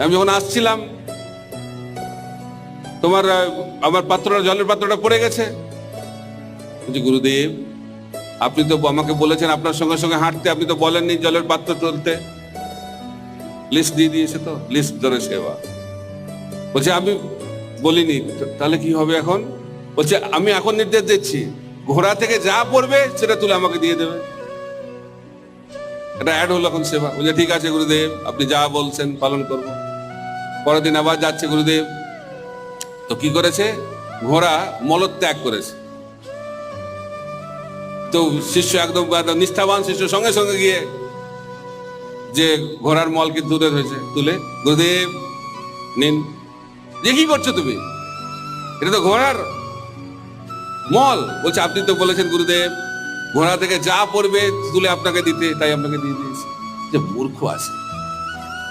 আমি যখন আসছিলাম, তোমার আমার পাত্রটা, জলের পাত্রটা পড়ে গেছে। বলছি, গুরুদেব, আপনি তো আমাকে বলেছেন আপনার সঙ্গে সঙ্গে হাঁটতে, আপনি তো বলেননি জলের পাত্র তুলতে। লিস্ট দিয়ে দিয়েছে তো, লিস্ট ধরে সেবা। বলছে, আমি বলিনি তাহলে কি হবে এখন? বলছে, আমি এখন নির্দেশ দিচ্ছি, ঘোড়া থেকে যা পড়বে সেটা তুলে আমাকে দিয়ে দেবে। এটা অ্যাড হলো এখন সেবা। বলছে, ঠিক আছে গুরুদেব, আপনি যা বলছেন পালন করব। পরের দিন আবার যাচ্ছে গুরুদেব। তো কি করেছে? ঘোড়া মলত্যাগ করেছে। তো শিষ্য একদম নিষ্ঠাবান শিষ্য সঙ্গে সঙ্গে গিয়ে যে ঘোড়ার মলকে দূরে হয়েছে তুলে, গুরুদেব, নিন। যে কি করছ তুমি? এটা তো ঘোড়ার মল। বলছে, আপনি তো বলেছেন গুরুদেব ঘোড়া থেকে যা পড়বে তুলে আপনাকে দিতে তাই আপনাকে দিয়ে দিয়েছি। যে মূর্খ আছে।